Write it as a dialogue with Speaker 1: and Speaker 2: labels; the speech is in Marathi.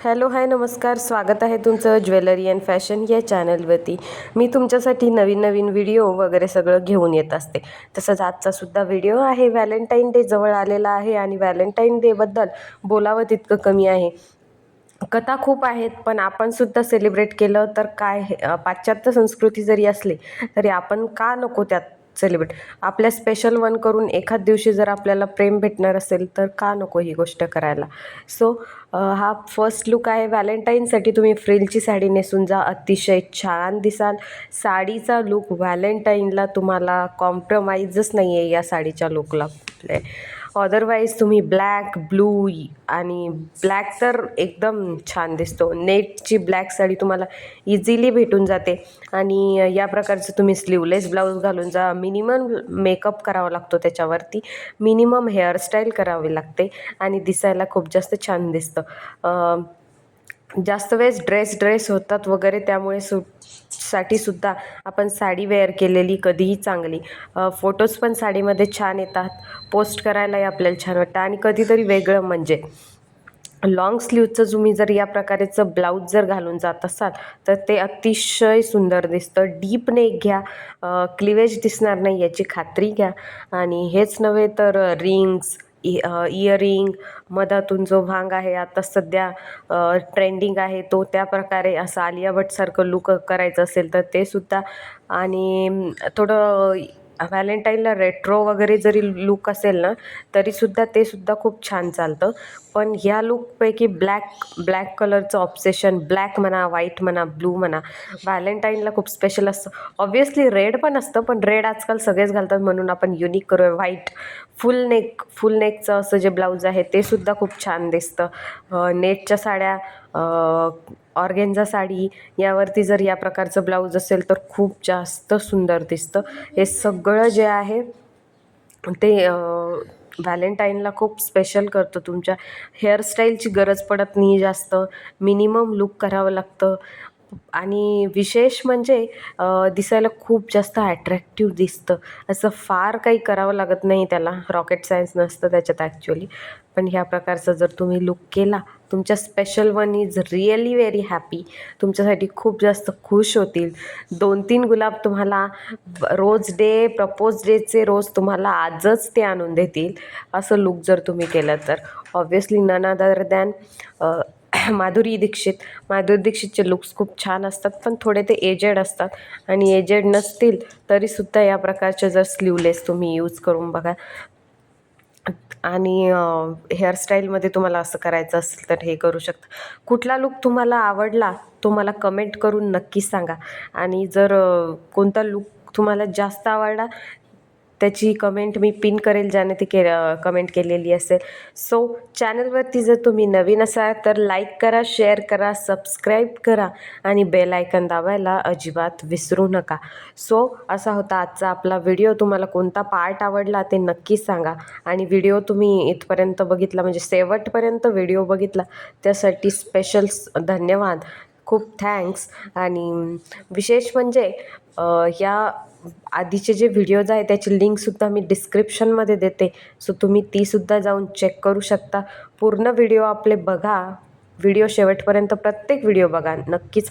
Speaker 1: हॅलो हाय नमस्कार. स्वागत आहे तुमचं ज्वेलरी अँड फॅशन या चॅनलवरती. मी तुमच्यासाठी नवीन नवीन व्हिडिओ वगैरे सगळं घेऊन येत असते. तसंच आजचा सुद्धा व्हिडिओ आहे. व्हॅलेंटाईन डे जवळ आलेला आहे आणि व्हॅलेंटाईन डेबद्दल बोलावं तितकं कमी आहे. कथा खूप आहेत पण आपण सुद्धा सेलिब्रेट केलं तर काय हे- पाश्चात्य संस्कृती जरी असली तरी आपण का नको त्यात सेलिब्रेट आपल्या स्पेशल वन करून एखाद दिवशी जर आपल्याला प्रेम भेटणार असेल तर का नको ही गोष्ट करायला? सो हा फर्स्ट लुक आहे. व्हॅलेंटाईनसाठी तुम्ही फ्रिलची साडी नेसून जा. अतिशय छान दिसाल. साडीचा लुक व्हॅलेंटाईनला तुम्हाला कॉम्प्रमाइजच नाही आहे या साडीच्या लुकला अदरवाईज तुम्ही ब्लॅक ब्लू आणि ब्लॅक तर एकदम छान दिसतो. नेटची ब्लॅक साडी तुम्हाला इझिली भेटून जाते. आणि या प्रकारचं तुम्ही स्लीवलेस ब्लाऊज घालून जा. मिनिमम मेकअप करावा लागतो त्याच्यावरती. मिनिमम हेअरस्टाईल करावी लागते. आणि दिसायला खूप जास्त छान दिसतं. जास्त वेळेस ड्रेस ड्रेस होतात वगैरे त्यामुळे सु साठी सुद्धा आपण साडी वेअर केलेली कधीही चांगली. फोटोज पण साडीमध्ये छान येतात. पोस्ट करायलाही आपल्याला छान वाटतं. आणि कधीतरी वेगळं म्हणजे लॉंग स्लीवचं तुम्ही जर या प्रकारेचं ब्लाऊज जर घालून जात असाल तर ते अतिशय सुंदर दिसतं. डीप नेक घ्या. क्लिवेज दिसणार नाही याची खात्री घ्या. आणि हेच नव्हे तर रिंग्स इ इयरिंग मधातून जो भांग आहे आता सध्या ट्रेंडिंग आहे तो त्या प्रकारे असं आलिया भटसारखं लुक करायचं असेल तर ते सुद्धा. आणि थोडं व्हॅलेंटाईनला रेट्रो वगैरे जरी लुक असेल ना तरीसुद्धा ते सुद्धा खूप छान चालतं. पण ह्या लुकपैकी ब्लॅक ब्लॅक कलरचं ऑब्सेशन ब्लॅक म्हणा व्हाईट म्हणा ब्लू म्हणा व्हॅलेंटाईनला खूप स्पेशल असतं. ऑब्वियसली रेड पण असतं पण रेड आजकाल सगळेच घालतात म्हणून आपण युनिक करूया. व्हाईट फुल नेक फुल नेकचं असं जे ब्लाऊज आहे ते सुद्धा खूप छान दिसतं. नेटच्या साड्या ऑर्गेन्झा साडी यावरती जर या प्रकारचं ब्लाऊज असेल तर खूप जास्त सुंदर दिसतं. हे सगळं जे आहे ते व्हॅलेंटाईनला खूप स्पेशल करतं तुमच्या. हेअरस्टाईलची गरज पडत नाही जास्त. मिनिमम लुक करावं लागतं. आणि विशेष म्हणजे दिसायला खूप जास्त ॲट्रॅक्टिव्ह दिसतं. असं फार काही करावं लागत नाही त्याला. रॉकेट सायन्स नसतं त्याच्यात ॲक्च्युली पण ह्या प्रकारचा जर तुम्ही लुक केला तुमच्या special one is really very happy तुमच्यासाठी खूप जास्त खुश होतील. दोन तीन गुलाब तुम्हाला रोज डे प्रपोज डेचे रोज तुम्हाला आजच ते आणून देतील. असं लुक जर तुम्ही केलं तर. Obviously none other than Madhuri Dixit. Madhuri दीक्षितचे looks खूप छान असतात पण थोडे ते एजेड असतात. आणि एजेड नसतील तरीसुद्धा या प्रकारचे जर स्लीवलेस तुम्ही यूज करून बघा. आणि हेअरस्टाईलमध्ये तुम्हाला असं करायचं असेल तर हे करू शकता. कुठला लुक तुम्हाला आवडला तो मला कमेंट करून नक्की सांगा. आणि जर कोणता लुक तुम्हाला जास्त आवडला त्याची कमेंट मी पिन करेल ज्याने ती के कमेंट केलेली असेल. सो चॅनलवरती जर तुम्ही नवीन असाल तर लाईक करा शेअर करा सबस्क्राईब करा आणि बेल आयकन दाबायला अजिबात विसरू नका. सो असा होता आजचा आपला व्हिडिओ तुम्हाला कोणता पार्ट आवडला ते नक्की सांगा. आणि व्हिडिओ तुम्ही इथपर्यंत बघितला म्हणजे शेवटपर्यंत व्हिडिओ बघितला त्यासाठी स्पेशल धन्यवाद. खूप थँक्स. आणि विशेष म्हणजे ह्या या आधीचे जे व्हिडिओज आहे त्याची लिंकसुद्धा मी डिस्क्रिप्शनमध्ये देते. सो तुम्ही तीसुद्धा जाऊन चेक करू शकता. पूर्ण व्हिडिओ आपले बघा. व्हिडिओ शेवटपर्यंत प्रत्येक व्हिडिओ बघा. नक्कीच